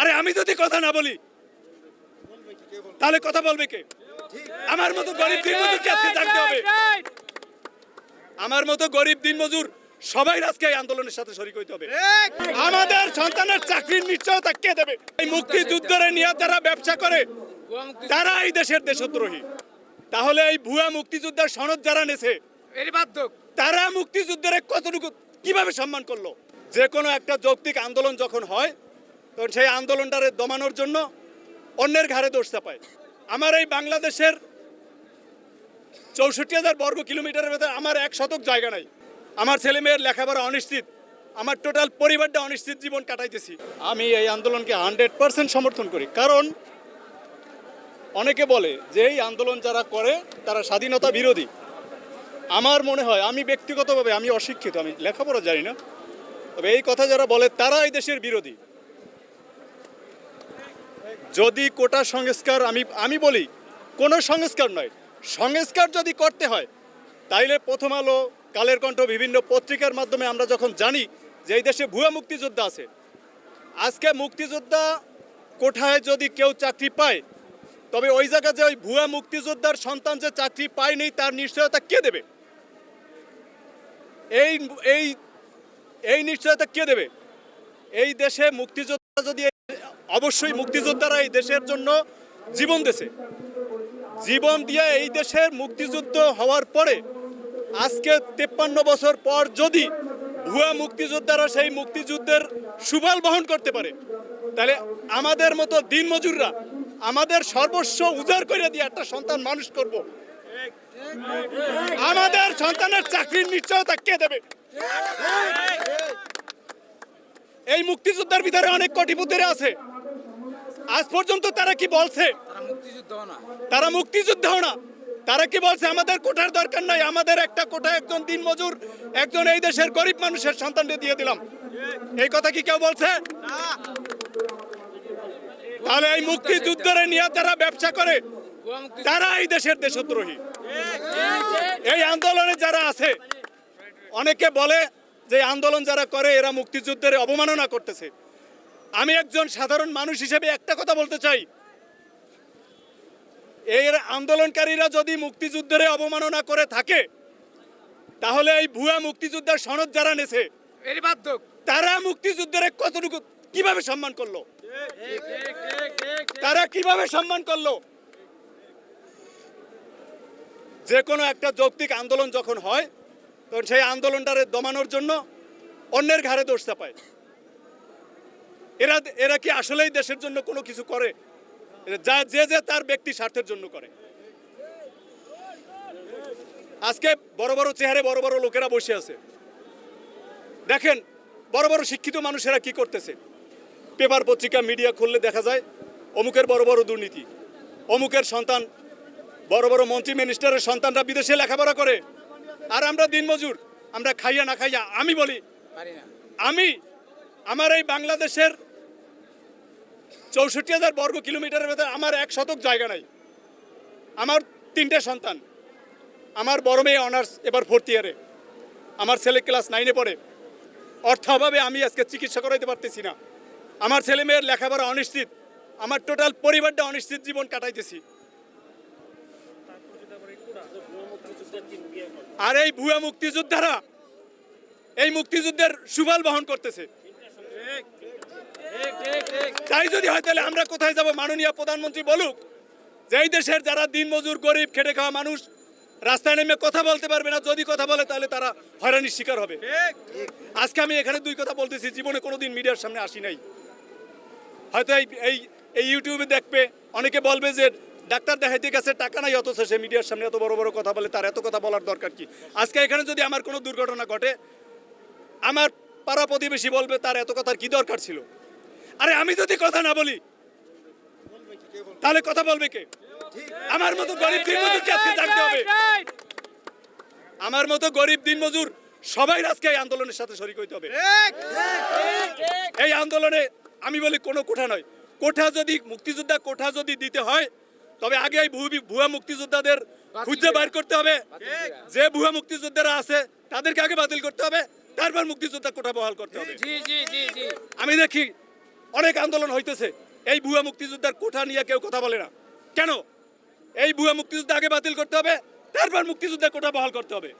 আরে আমি যদি কথা না বলি তাহলে কথা বলবে কে? আমার মতো গরিব দিনমজুরকে আজকে জানতে হবে। আমার মতো গরিব দিনমজুর সবাই আজকে আন্দোলনের সাথে শরিক হইতে হবে। আমাদের সন্তানের চাকরির নিশ্চয়তা কে দেবে? এই মুক্তিযুদ্ধের নিয়ে যারা ব্যবসা করে তারা এই দেশের দেশদ্রোহী। তাহলে এই ভুয়া মুক্তিযোদ্ধার সনদ যারা নেছে তারা মুক্তিযুদ্ধের কতটুকু কীভাবে সম্মান করল? যে কোনো একটা যৌক্তিক আন্দোলন যখন হয় তখন সেই আন্দোলনটারে দমানোর জন্য অন্যের ঘাড়ে দোষ চাপায়। আমার এই বাংলাদেশের চৌষট্টি হাজার বর্গ কিলোমিটারের ভেতরে আমার এক শতক জায়গা নাই। আমার ছেলে মেয়ের লেখাপড়া অনিশ্চিত, আমার টোটাল পরিবারটা অনিশ্চিত জীবন কাটাইতেছি। আমি এই আন্দোলনকে হান্ড্রেড পার্সেন্ট সমর্থন করি। কারণ অনেকে বলে যে এই আন্দোলন যারা করে, তারা স্বাধীনতা বিরোধী। আমার মনে হয়, আমি ব্যক্তিগতভাবে, আমি অশিক্ষিত, আমি লেখাপড়া জানি না। তবে এই কথা যারা বলে, তারা এই দেশের বিরোধী। যদি কোটা সংস্কার আমি আমি বলি, কোনো সংস্কার নয়। সংস্কার যদি করতে হয়, তাইলে প্রথম আলো, কালের কণ্ঠ বিভিন্ন পত্রিকার মাধ্যমে আমরা যখন জানি যে এই দেশে ভুয়া মুক্তিযোদ্ধা আছে, আজকে মুক্তিযোদ্ধা কোঠায় যদি কেউ চাকরি পায়, তবে ওই জায়গায় যে ওই ভুয়া মুক্তিযোদ্ধার সন্তান যে চাকরি পায়নি, তার নিশ্চয়তা কে দেবে? এই এই এই নিশ্চয়তা কে দেবে? এই দেশে মুক্তিযোদ্ধা যদি অবশ্যই মুক্তিযোদ্ধারা এই দেশের জন্য জীবন দেশে জীবন দিয়ে এই দেশের মুক্তিযুদ্ধ হওয়ার পরে আজকে তেপ্পান্ন বছর পর যদি ভুয়া মুক্তিযোদ্ধারা সেই মুক্তিযুদ্ধের সুফল বহন করতে পারে, তাহলে আমাদের মতো দিনমজুররা আমাদের সর্বস্ব উজাড় করে দিয়ে একটা সন্তান মানুষ করব। আমাদের সন্তানের চাকরির নিশ্চয়তা কে দেবে? এই মুক্তিযোদ্ধার ভিতরে অনেক কোটিপতিরা আছে। আজ পর্যন্ত তারা কি বলছে? তারা মুক্তিযুদ্ধ না। তারা তারা কি বলছে আমাদের কোঠার দরকার নাই আমাদের একটা কোঠা একজন দিনমজুর একজন এই দেশের গরিব মানুষের সন্তানকে দিয়ে দিলাম। এই কথা কি কেউ বলছে? তাহলে এই মুক্তিযুদ্ধের নিয়ে যারা ব্যবসা করে তারা এই দেশের দেশদ্রোহী। এই আন্দোলনে যারা আছে অনেকে বলে যে আন্দোলন যারা করে এরা মুক্তিযুদ্ধের অবমাননা করতেছে। আমি একজন সাধারণ মানুষ হিসেবে একটা কথা বলতে চাই। এর আন্দোলনকারীরা যদি মুক্তিযুদ্ধের অবমাননা করে থাকে তাহলে এই ভুয়া মুক্তিযোদ্ধার সনদ যারা নেছে তারা মুক্তিযুদ্ধের কতটুকু কীভাবে সম্মান করল? তারা কীভাবে সম্মান করল? যে কোনো একটা যৌক্তিক আন্দোলন যখন হয় তখন সেই আন্দোলনটারে দমানোর জন্য অন্যের ঘাড়ে দোষ চাপায়। এরা এরা কি আসলেই দেশের জন্য কোনো কিছু করে? যা, যে যে তার ব্যক্তি স্বার্থের জন্য করে। আজকে বড় বড় চেহারে বড় বড় লোকেরা বসে আছে। দেখেন, বড় বড় শিক্ষিত মানুষেরা কি করতেছে? পেপার, পত্রিকা, মিডিয়া খুললে দেখা যায় অমুকের বড় বড় দুর্নীতি, অমুকের সন্তান, বড় বড় মন্ত্রী, মিনিস্টারের সন্তানরা বিদেশে লেখাপড়া করে। আর আমরা দিনমজুর। আমরা খাইয়া না খাইয়া আমি বলি আমি আমার এই বাংলাদেশের চৌষট্টি হাজার বর্গ কিলোমিটারের ভেতরে আমার এক শতক জায়গা নাই। আমার তিনটে সন্তান। আমার বড় মেয়ে অনার্স এবার ফোর্থ ইয়ারে আমার ছেলে ক্লাস নাইনে পড়ে। অর্থ অভাবে আমি আজকে চিকিৎসা করাইতে পারতেছি না। আমার ছেলে মেয়ের লেখাপড়া অনিশ্চিত। আমার টোটাল পরিবারটা অনিশ্চিত জীবন কাটাইতেছি। আর এই ভুয়া মুক্তিযোদ্ধারা এই মুক্তিযুদ্ধের সুফল বহন করতেছে। তাই যদি হয় তাহলে আমরা কোথায় যাব? মাননীয় প্রধানমন্ত্রী বলুক, যে এই দেশের যারা দিনমজুর, গরিব, খেটে খাওয়া মানুষ, রাস্তায় নেমে কথা বলতে পারবে না, যদি কথা বলে তাহলে তারা হয়রানির শিকার হবে। আজকে আমি এখানে দুই কথা বলতেছি, জীবনে কোনোদিন মিডিয়ার সামনে আসি নাই। হয়তো এই এই ইউটিউবে দেখবে, অনেকে বলবে যে ডাক্তার দেখাইতে গেছে টাকা নাই অথচ সে মিডিয়ার সামনে এত বড় বড় কথা বলে তার এত কথা বলার দরকার কি? আজকে এখানে যদি আমার কোনো দুর্ঘটনা ঘটে আমার পাড়া প্রতিবেশী বলবে তার এত কথার কি দরকার ছিল? আরে আমি যদি কথা না বলি তাহলে কথা বলবে কে? আমার মতো গরিব দিনমজুরকে আজকে জানতে হবে। আমার মতো গরিব দিনমজুর সবাই আজকে এই আন্দোলনের সাথে শরিক হইতে হবে। এই আন্দোলনে আমি বলি কোনো কোঠা নয়। কোঠা যদি মুক্তিযোদ্ধা কোঠা যদি দিতে হয় তবে আগে এই ভুয়া মুক্তিযোদ্ধাদের খুঁজে বাইর করতে হবে। যে ভুয়া মুক্তিযোদ্ধারা আছে তাদেরকে আগে বাতিল করতে হবে। তারপর মুক্তিযোদ্ধা কোটা বহাল করতে হবে। আমি দেখি অনেক আন্দোলন হইতেছে। এই ভুয়া মুক্তিযোদ্ধার কোঠা নিয়ে কেউ কথা বলে না। কেন? এই ভুয়া মুক্তিযোদ্ধা আগে বাতিল করতে হবে তারপর মুক্তিযোদ্ধা কোটা বহাল করতে হবে।